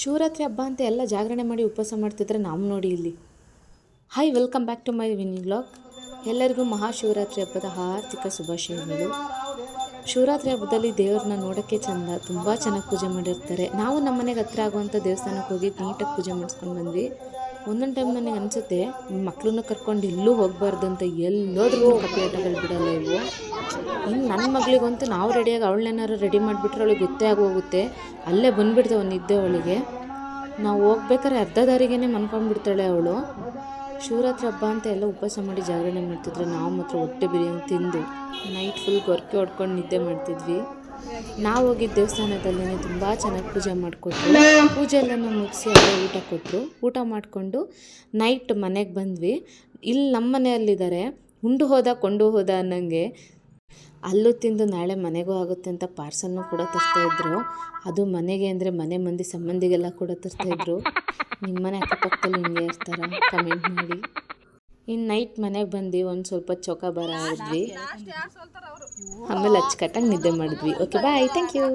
ಶಿವರಾತ್ರಿ ಹಬ್ಬ ಅಂತ ಎಲ್ಲ ಜಾಗರಣೆ ಮಾಡಿ ಉಪವಾಸ ಮಾಡ್ತಿದ್ರೆ ನಾವು ನೋಡಿ ಇಲ್ಲಿ. Hi welcome back to my winning blog ಎಲ್ಲರಿಗೂ ಮಹಾಶಿವರಾತ್ರಿ ಹಬ್ಬದ ಆರ್ಥಿಕ ಶುಭಾಶಯಗಳು ಶಿವರಾತ್ರಿ ಹಬ್ಬದಲ್ಲಿ ದೇವ್ರನ್ನ ನೋಡೋಕ್ಕೆ ಚಂದ, ತುಂಬ ಚೆನ್ನಾಗಿ ಪೂಜೆ ಮಾಡಿರ್ತಾರೆ. ನಾವು ನಮ್ಮ ಮನೆಗೆ ಹತ್ರ ಆಗುವಂಥ ದೇವಸ್ಥಾನಕ್ಕೆ ಹೋಗಿ ನೀಟಾಗಿ ಪೂಜೆ ಮಾಡಿಸ್ಕೊಂಡು ಬಂದ್ವಿ. ಒಂದೊಂದು ಟೈಮ್ ನನಗೆ ಅನಿಸುತ್ತೆ ಮಕ್ಕಳನ್ನ ಕರ್ಕೊಂಡು ಎಲ್ಲೂ ಹೋಗ್ಬಾರ್ದು ಅಂತ ಎಲ್ಲೋದ್ರೂ ಕಪಿಯಾಟಗಳು ಬಿಡಲ್ಲ ಇವು. ಇನ್ನು ನನ್ನ ಮಗಳಿಗಂತೂ ನಾವು ರೆಡಿಯಾಗಿ ಅವಳನ್ನೇನಾದ್ರು ರೆಡಿ ಮಾಡಿಬಿಟ್ರೆ ಅವಳಿಗೆ ಗೊತ್ತೇ ಆಗೋಗುತ್ತೆ. ಅಲ್ಲೇ ಬಂದುಬಿಡ್ತೇವೆ ನಿದ್ದೆ ಅವಳಿಗೆ. ನಾವು ಹೋಗ್ಬೇಕಾದ್ರೆ ಅರ್ಧ ದಾರಿಗೇನೆ ಮನ್ಕೊಂಡ್ಬಿಡ್ತಾಳೆ ಅವಳು. ಶಿವರಾತ್ರಿ ಹಬ್ಬ ಅಂತ ಎಲ್ಲ ಉಪವಾಸ ಮಾಡಿ ಜಾಗರಣೆ ಮಾಡ್ತಿದ್ರೆ ನಾವು ಮಾತ್ರ ಹೊಟ್ಟೆ ಬಿರಿಯಾನಿ ತಿಂದು, ನೈಟ್ ಫುಲ್ ಗೊರಕೆ ಹೊಡ್ಕೊಂಡು ನಿದ್ದೆ ಮಾಡ್ತಿದ್ವಿ. ನಾವು ಹೋಗಿದ್ದ ದೇವಸ್ಥಾನದಲ್ಲೇ ತುಂಬ ಚೆನ್ನಾಗಿ ಪೂಜೆ ಮಾಡಿಕೊಟ್ರು. ಪೂಜೆ ಎಲ್ಲನೂ ಮುಗಿಸಿ ಅಲ್ಲೇ ಊಟ ಕೊಟ್ಟರು ಊಟ ಮಾಡಿಕೊಂಡು ನೈಟ್ ಮನೆಗೆ ಬಂದ್ವಿ. ಇಲ್ಲಿ ನಮ್ಮ ಮನೆಯಲ್ಲಿದ್ದಾರೆ ಉಂಡು ಹೋದ, ಕೊಂಡು ಹೋದ ಅನ್ನಂಗೆ ಅಲ್ಲೂ ತಿಂದು ನಾಳೆ ಮನೆಗೂ ಆಗುತ್ತೆ ಅಂತ ಪಾರ್ಸಲ್ನೂ ಕೂಡ ತರ್ತಾ ಇದ್ರು. ಅದು ಮನೆಗೆ ಅಂದರೆ ಮನೆ ಮಂದಿ ಸಂಬಂಧಿಗೆಲ್ಲ ಕೂಡ ತರ್ತಾ ಇದ್ರು. ನಿಮ್ಮ ಮನೆ ಅಕ್ಕಪಕ್ಕದಲ್ಲಿ ಹಿಂಗೆ ಇರ್ತಾರ? ಕಮೆಂಟ್ ಮಾಡಿ. ಇನ್ನು ನೈಟ್ ಮನೆಗೆ ಬಂದು ಒಂದು ಸ್ವಲ್ಪ ಚೌಕಾಬಾರ ಆಡಿದ್ವಿ ಆಮೇಲೆ ಅಚ್ಚುಕಟ್ಟಾಗಿ ನಿದ್ದೆ ಮಾಡಿದ್ವಿ. Okay bye thank you